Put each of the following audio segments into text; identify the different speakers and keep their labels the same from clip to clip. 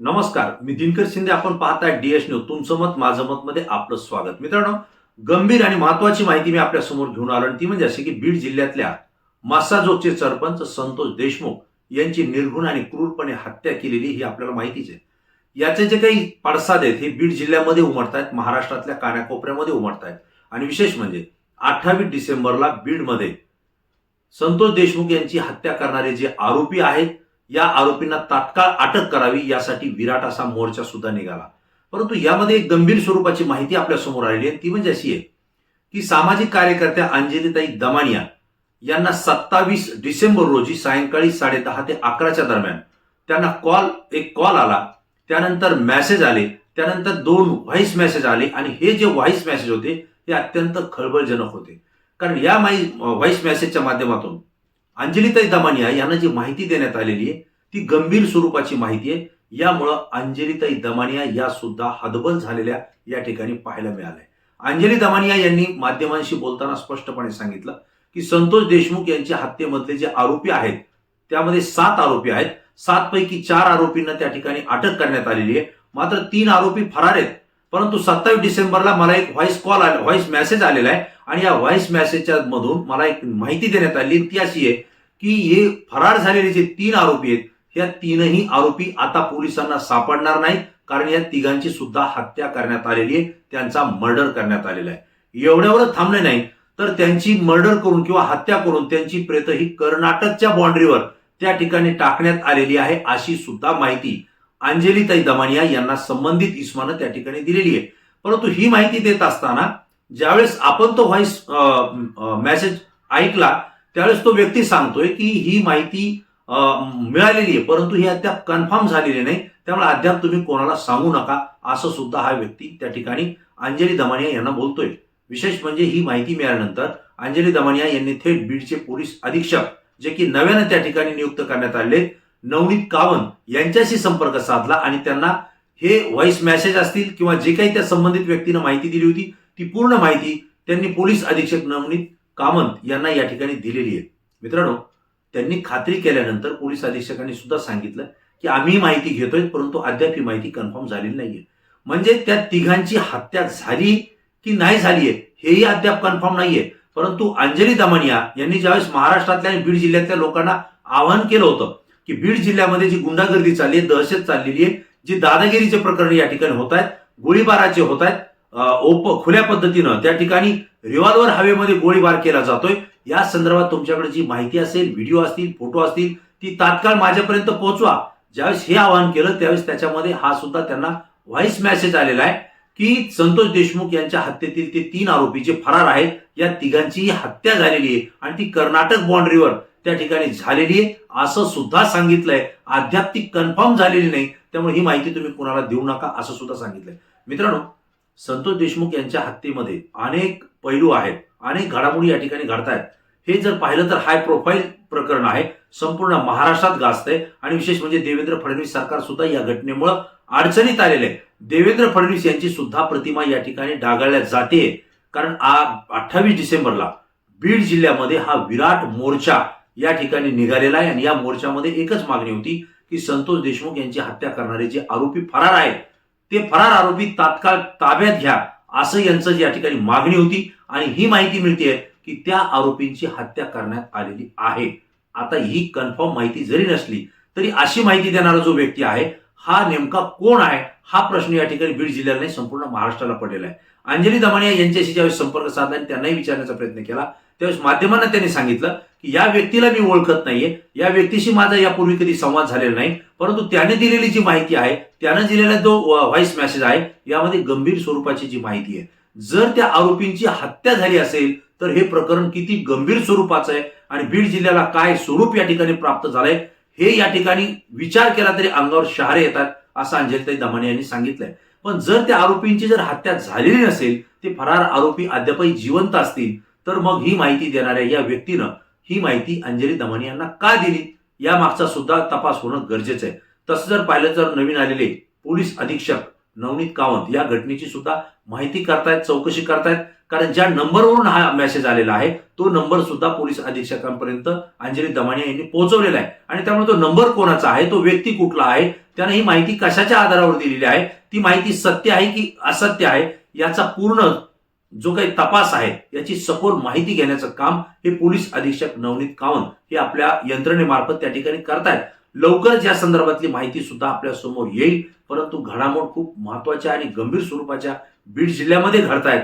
Speaker 1: नमस्कार मी दिनकर शिंदे. आपण पाहताय डीएस न्यूज तुमचं मत माझं मत मध्ये आपलं स्वागत. मित्रांनो गंभीर आणि महत्वाची माहिती मी आपल्यासमोर घेऊन आलो आणि ती म्हणजे अशी की बीड जिल्ह्यातल्या मासाजोगचे सरपंच संतोष देशमुख यांची निर्घुण आणि क्रूरपणे हत्या केलेली ही आपल्याला माहितीच आहे. याचे जे काही पडसाद आहेत हे बीड जिल्ह्यामध्ये उमटत आहेत महाराष्ट्रातल्या कानाकोपऱ्यामध्ये उमटतायत. आहेत आणि विशेष म्हणजे अठ्ठावीस डिसेंबरला बीडमध्ये संतोष देशमुख यांची हत्या करणारे जे आरोपी आहेत या आरोपींना तात्काळ अटक करावी यासाठी विराट असा मोर्चा सुद्धा निघाला. परंतु यामध्ये एक गंभीर स्वरूपाची माहिती आपल्यासमोर आलेली आहे. ती म्हणजे अशी आहे की सामाजिक कार्यकर्त्या अंजलीताई दमानिया यांना सत्तावीस डिसेंबर रोजी सायंकाळी साडेदहा ते अकराच्या दरम्यान त्यांना कॉल एक कॉल आला. त्यानंतर मेसेज आले. त्यानंतर दोन व्हॉइस मेसेज आले आणि हे जे व्हॉइस मेसेज होते हे अत्यंत खळबळजनक होते. कारण या माई व्हॉइस मेसेजच्या माध्यमातून अंजलीताई दमानिया यांना जी माहिती देण्यात आलेली आहे ती गंभीर स्वरूपाची माहिती आहे. यामुळं अंजलीताई दमानिया या सुद्धा हदबल झालेल्या या ठिकाणी पाहायला मिळालंय. अंजली दमानिया यांनी माध्यमांशी बोलताना स्पष्टपणे सांगितलं की संतोष देशमुख यांच्या हत्येमधले जे आरोपी आहेत त्यामध्ये सात आरोपी आहेत. सात पैकी चार आरोपींना त्या ठिकाणी अटक करण्यात आलेली आहे. मात्र तीन आरोपी फरार आहेत. परंतु सत्तावीस डिसेंबरला मला एक व्हॉइस कॉल आला व्हॉइस मेसेज आलेला आहे. आणि या व्हॉइस मेसेजच्या मधून मला एक माहिती देण्यात आली ती अशी आहे की हे फरार झालेले जे तीन आरोपी आहेत या तीनही आरोपी आता पोलिसांना सापडणार नाहीत कारण या तिघांची सुद्धा हत्या करण्यात आलेली आहे त्यांचा मर्डर करण्यात आलेला आहे. एवढ्यावर थांबले नाही तर त्यांची मर्डर करून किंवा हत्या करून त्यांची प्रेत ही कर्नाटकच्या बाँड्रीवर त्या ठिकाणी टाकण्यात आलेली आहे अशी सुद्धा माहिती अंजलीताई दमानिया यांना संबंधित इस्मानं त्या ठिकाणी दिलेली आहे. परंतु ही माहिती देत असताना ज्यावेळेस आपण तो व्हॉइस मेसेज ऐकला त्यावेळेस तो व्यक्ती सांगतोय की ही माहिती अं, मिळालेली आहे परंतु ही अद्याप कन्फर्म झालेली नाही. त्यामुळे अद्याप तुम्ही कोणाला सांगू नका असं सुद्धा हा व्यक्ती त्या ठिकाणी अंजली दमानिया यांना बोलतोय. विशेष म्हणजे ही माहिती मिळाल्यानंतर अंजली दमानिया यांनी थेट बीडचे पोलीस अधीक्षक जे की नव्यानं त्या ठिकाणी नियुक्त करण्यात आले नवनीत कावंत यांच्याशी संपर्क साधला आणि त्यांना हे व्हॉइस मेसेज असतील किंवा जे काही त्या संबंधित व्यक्तीनं माहिती दिली होती ती पूर्ण माहिती त्यांनी पोलीस अधीक्षक नवनीत कामंत यांना या ठिकाणी दिलेली आहे. मित्रांनो त्यांनी खात्री केल्यानंतर पोलीस अधीक्षकांनी सुद्धा सांगितलं की आम्ही माहिती घेतोय परंतु अद्याप ही माहिती कन्फर्म झालेली नाहीये. म्हणजे त्या तिघांची हत्या झाली की नाही झालीये हेही अद्याप कन्फर्म नाहीये. परंतु अंजली दमानिया यांनी ज्यावेळेस महाराष्ट्रातल्या आणि बीड जिल्ह्यातल्या लोकांना आवाहन केलं होतं की बीड जिल्ह्यामध्ये जी गुंडागर्दी चालली आहे दहशत चाललेली आहे जी दादागिरीचे प्रकरण या ठिकाणी होत आहेत गोळीबाराचे होत आहेत ओप खुल्या पद्धतीनं त्या ठिकाणी रिव्हॉल्वर हवेमध्ये गोळीबार केला जातोय. या संदर्भात तुमच्याकडे जी माहिती असेल व्हिडिओ असतील फोटो असतील ती तात्काळ माझ्यापर्यंत पोहोचवा. ज्यावेळेस हे आवाहन केलं त्यावेळेस त्याच्यामध्ये हा सुद्धा त्यांना व्हॉइस मेसेज आलेला आहे की संतोष देशमुख यांच्या हत्येतील ते तीन आरोपी जे फरार आहेत या तिघांचीही हत्या झालेली आहे. आणि ती कर्नाटक बाँड्रीवर त्या ठिकाणी झालेली आहे. असं सुद्धा सांगितलंय. अद्याप ती कन्फर्म झालेली नाही. त्यामुळे ही माहिती तुम्ही कुणाला देऊ नका असं सुद्धा सांगितलंय. मित्रांनो संतोष देशमुख यांच्या हत्येमध्ये अनेक पैलू आहेत. अनेक घडामोडी या ठिकाणी घडतायत. हे जर पाहिलं तर हाय प्रोफाईल प्रकरण आहे. संपूर्ण महाराष्ट्रात गाजतंय. आणि विशेष म्हणजे देवेंद्र फडणवीस सरकार सुद्धा या घटनेमुळं अडचणीत आलेले आहे देवेंद्र फडणवीस यांची सुद्धा प्रतिमा या ठिकाणी डागाळल्या जाते कारण अठ्ठावीस डिसेंबरला बीड जिल्ह्यामध्ये हा विराट मोर्चा या ठिकाणी निघालेला आहे आणि या मोर्चामध्ये एकच मागणी होती की संतोष देशमुख यांची हत्या करणारे जे आरोपी फरार आहेत ते फरार आरोपी तात्काळ ताब्यात घ्या असं यांचं या ठिकाणी मागणी होती. आणि ही माहिती मिळते की त्या आरोपींची हत्या करण्यात आलेली आहे. आता ही कन्फर्म माहिती जरी नसली तरी अशी माहिती देणारा जो व्यक्ती आहे हा नेमका कोण आहे? हा प्रश्न या ठिकाणी बीड जिल्ह्याला संपूर्ण महाराष्ट्राला पडलेला आहे. अंजली दमानिया यांच्याशी ज्यावेळेस संपर्क साधला त्यांनाही विचारण्याचा प्रयत्न केला त्यावेळेस माध्यमांना त्यांनी सांगितलं की या व्यक्तीला मी ओळखत नाहीये. या व्यक्तीशी माझा यापूर्वी कधी संवाद झालेला नाही. परंतु त्याने दिलेली जी माहिती आहे त्यानं दिलेला जो व्हॉइस मेसेज आहे यामध्ये गंभीर स्वरूपाची जी माहिती आहे. जर त्या आरोपींची हत्या झाली असेल तर हे प्रकरण किती गंभीर स्वरूपाचं आहे आणि बीड जिल्ह्याला काय स्वरूप या ठिकाणी प्राप्त झालंय हे या ठिकाणी विचार केला तरी अंगावर शहारे येतात असं अंजलताई दमाने यांनी सांगितलंय. पण जर त्या आरोपींची जर हत्या झालेली नसेल ते फरार आरोपी अद्यापही जिवंत असतील तर मग ही माहिती देणाऱ्या या व्यक्तीनं ही माहिती अंजली दमानी यांना का दिली? या मागचा सुद्धा तपास होणं गरजेचं आहे. तसं जर पाहिलं तर नवीन आलेले पोलीस अधीक्षक नवनीत कावंत या घटनेची सुद्धा माहिती करतायत चौकशी करतायत. कारण ज्या नंबरवरून हा मेसेज आलेला आहे तो नंबर सुद्धा पोलीस अधीक्षकांपर्यंत अंजली दमानिया यांनी पोहोचवलेला आहे. आणि त्यामुळे तो नंबर कोणाचा आहे तो व्यक्ती कुठला आहे त्यानं ही माहिती कशाच्या आधारावर दिलेली आहे? ती माहिती सत्य आहे की असत्य आहे? याचा पूर्ण जो काही तपास आहे याची सखोल माहिती घेण्याचं काम हे पोलीस अधीक्षक नवनीत कावंत हे आपल्या यंत्रणेमार्फत त्या ठिकाणी करतायत. लवकरच या संदर्भातली माहिती सुद्धा आपल्यासमोर येईल. परंतु घडामोड खूप महत्त्वाच्या आणि गंभीर स्वरूपाच्या बीड जिल्ह्यामध्ये घडतायत.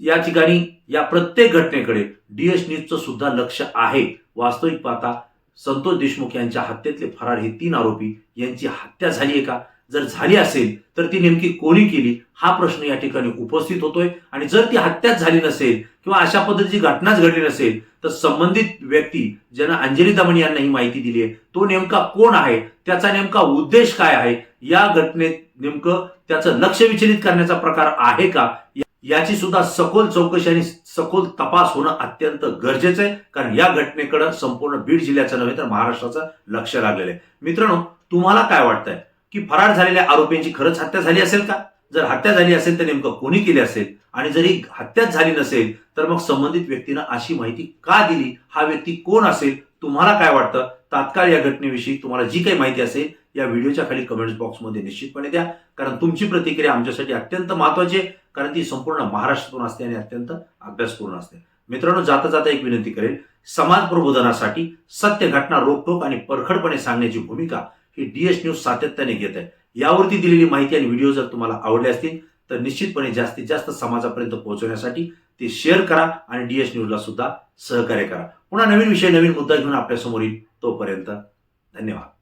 Speaker 1: या ठिकाणी या प्रत्येक घटनेकडे डीएस न्यूजचं सुद्धा लक्ष आहे. वास्तविक पाहता संतोष देशमुख यांच्या हत्येतले फरार हे तीन आरोपी यांची हत्या झाली आहे का? जर झाली असेल तर ती नेमकी कोणी केली? हा प्रश्न या ठिकाणी उपस्थित होतोय. आणि जर ती हत्याच झाली नसेल किंवा अशा पद्धतीची घटनाच घडली नसेल तर संबंधित व्यक्ती ज्यांना अंजली दमण यांना ही माहिती दिली आहे तो नेमका कोण आहे? त्याचा नेमका उद्देश काय आहे? या घटनेत नेमकं त्याचं लक्ष विचलित करण्याचा प्रकार आहे का? याची सुद्धा सखोल चौकशी आणि सखोल तपास होणं अत्यंत गरजेचं आहे. कारण या घटनेकडे संपूर्ण बीड जिल्ह्याचं नव्हे तर महाराष्ट्राचं लक्ष लागलेलं आहे. मित्रांनो तुम्हाला काय वाटतंय? की फरार झालेल्या आरोपींची खरंच हत्या झाली असेल का? जर हत्या झाली असेल तर नेमकं कोणी केली असेल? आणि जरी हत्याच झाली नसेल तर मग संबंधित व्यक्तीनं अशी माहिती का दिली? हा व्यक्ती कोण असेल? तुम्हाला काय वाटतं? तात्काळ या घटनेविषयी तुम्हाला जी काही माहिती असेल या व्हिडिओच्या खाली कमेंट्स बॉक्समध्ये निश्चितपणे द्या. कारण तुमची प्रतिक्रिया आमच्यासाठी अत्यंत महत्वाची आहे. कारण ती संपूर्ण महाराष्ट्रातून असते आणि अत्यंत अभ्यासपूर्ण असते. मित्रांनो जाता जाता एक विनंती करेल समाज प्रबोधनासाठी सत्य घटना रोखोक आणि परखडपणे सांगण्याची भूमिका ही डीएस न्यूज सातत्याने घेत आहे. यावरती दिलेली माहिती आणि व्हिडिओ जर तुम्हाला आवडले असतील तर निश्चितपणे जास्तीत जास्त समाजापर्यंत पोहोचवण्यासाठी ते शेअर करा आणि डीएस न्यूजला सुद्धा सहकार्य करा. पुन्हा नवीन विषय नवीन मुद्दा घेऊन आपल्यासमोर येईल तोपर्यंत धन्यवाद.